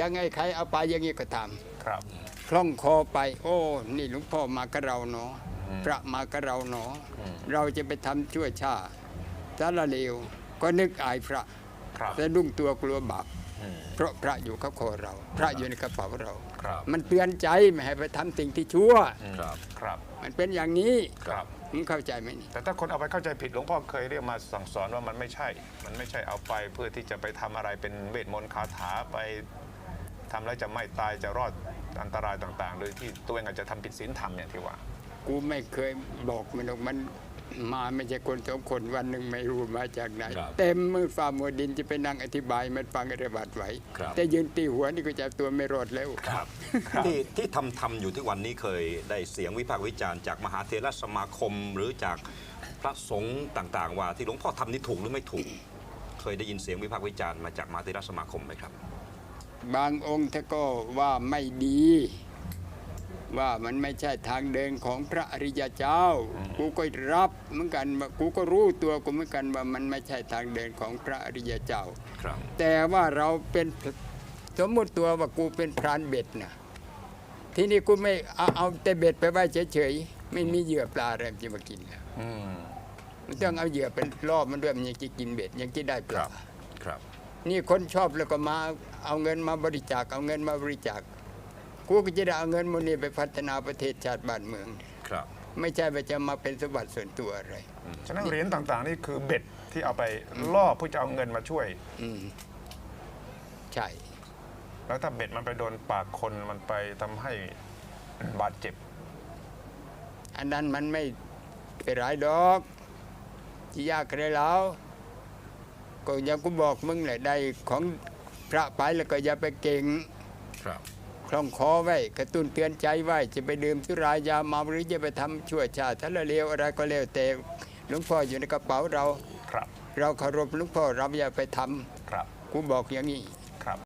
ยังไงใครเอาไปอยังงี้ก็ตามครับคล่องคอไป โอ้ นี่หลวงพ่อมากับเราเนาะพระมากับเราเนาะเราจะไปทำชั่วชาติสารเลวก็นึกอายพระครับสะดุ้งตัวกลัวบาปเพราะพระอยู่กับคอเรา พระอยู่ในกระเป๋าเราครับมันเตือนใจไม่ให้ไปทำสิ่งที่ชั่วครับครับ มันเป็นอย่างนี้ครับมึงเข้าใจไหมนี่แต่ถ้าคนเอาไปเข้าใจผิดหลวงพ่อเคยเรียกมาสั่งสอนว่ามันไม่ใช่ มันไม่ใช่เอาไปเพื่อที่จะไปทำอะไรเป็นเวทมนต์คาถาไป ทำแล้วจะไม่ตายจะรอดอันตรายต่างๆ โดยที่ตัวเองอาจจะทำผิดศีลธรรมอย่างที่ว่า กูไม่เคยบอกมันหรอกมันมาไม่ใช่คนสองคนวันหนึ่งไม่รู้มาจากไหน ครับเต็มมือฝ่ามัวดินจะไปนั่งอธิบายมันฟังระบาดไหว ครับ แต่ยืนตีหัวนี่ก็จะเอาตัวไม่รอดแล้ว ครับที่ที่ทำทำอยู่ที่วันนี้เคยได้เสียงวิพากษ์วิจารณ์จากมหาเถรสมาคม หรือจากพระสงฆ์ต่างๆ ว่าที่หลวงพ่อทำนี่ถูกหรือไม่ถูก เคยได้ยินเสียงวิพากษ์วิจารณ์มาจากมหาเถรสมาคมไหมครับ บางองค์ท่านก็ว่าไม่ดี ว่ามันไม่ใช่ทางเดินของพระอริยเจ้า กูก็รับเหมือนกันว่ากูก็รู้ตัวกูเหมือนกันว่ามันไม่ใช่ทางเดินของพระอริยเจ้าครับแต่ว่าเราเป็นสมมติตัวว่ากูเป็นพรานเบ็ดนะทีนี้กูไม่เอาเอาแต่เบ็ดไปไว้เฉยๆไม่มีเหยื่อปลาอะไรที่มากินแล้วอืมมันต้องเอาเหยื่อเป็นล่อมันด้วยมันยังจะกินเบ็ดยังจะได้ปลาครับ นี่คนชอบแล้วก็มาเอาเงินมาบริจาคเอาเงินมาบริจาคกูก็จะได้เอาเงินมันนี่ไปพัฒนาประเทศชาติบ้านเมือง ครับ ไม่ใช่ว่าจะมาเป็นสมบัติส่วนตัวอะไร ฉะนั้นเหรียญต่าง ๆ นี่คือเบ็ดที่เอาไปล่อเพื่อจะเอาเงินมาช่วย อืมใช่ แล้วถ้าเบ็ดมันไปโดนปากคนมันไปทำให้บาดเจ็บ อันนั้นมันไม่เป็นไรดอกที่ยากอะไรแล้ว ก็อยังกูบอกมึงแหละได้ของพระไปแล้วก็อย่าไปเก่งครับคล้องคอไว้กระตุ้นเตือนใจไว้จะไปดื่มสุรายาเมาหรือจะไปทำชั่วชาติทะเลวอะไรก็แล้วแต่หลวงพ่ออยู่ในกระเป๋าเราครับ เราเคารพหลวงพ่อเราอย่าไปทำครับกูบอกอย่างนี้